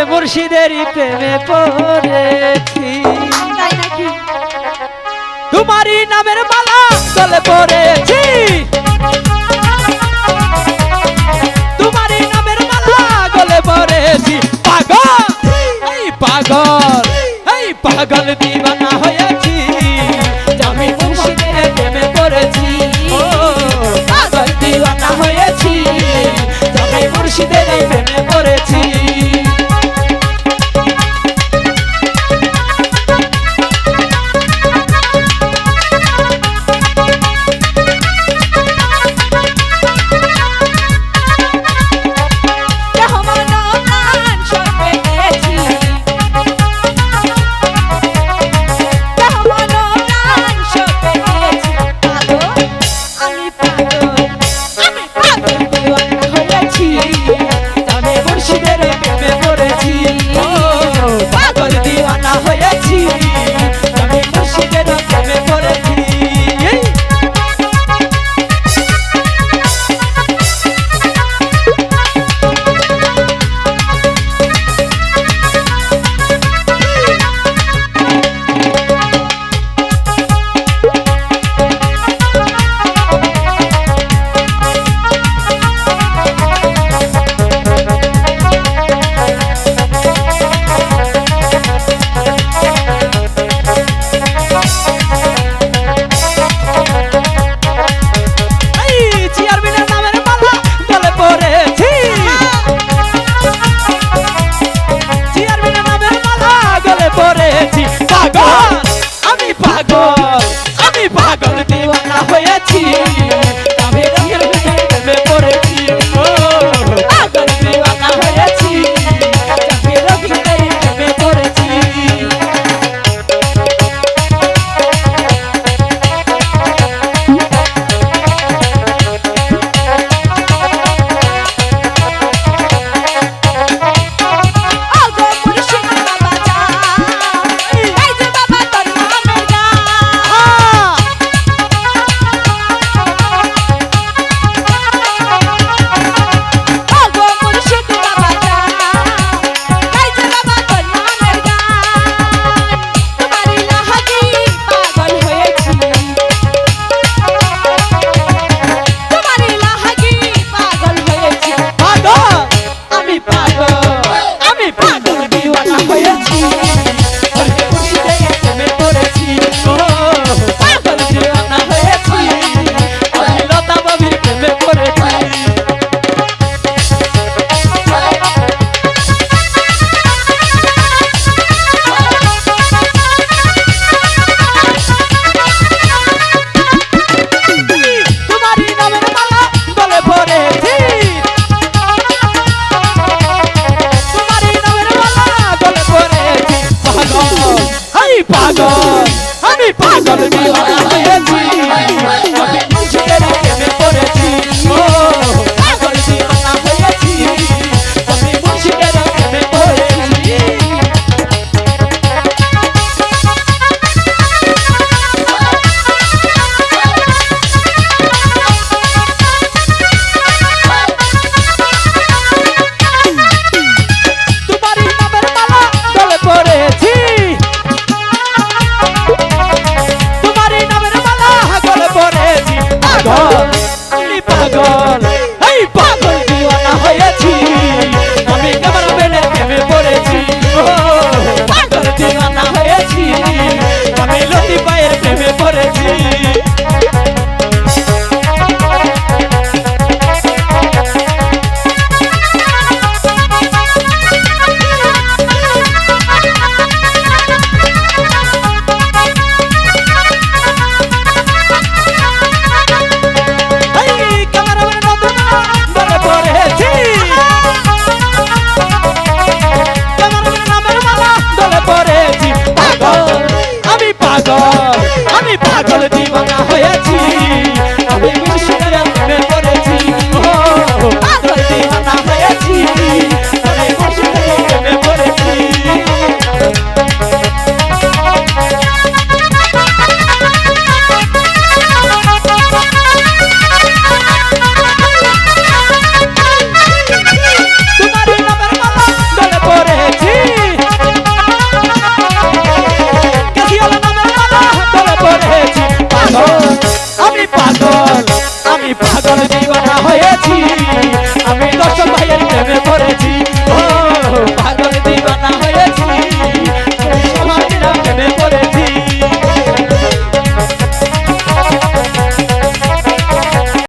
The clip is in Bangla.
ওরে মুর্শিদেরই প্রেমে পড়েছি। তোমারই নামের মালা গলে পড়েছি। তোমারই নামের মালা গলে পড়েছি। পাগল! এই পাগল! এই পাগল দিবানা। qualidade.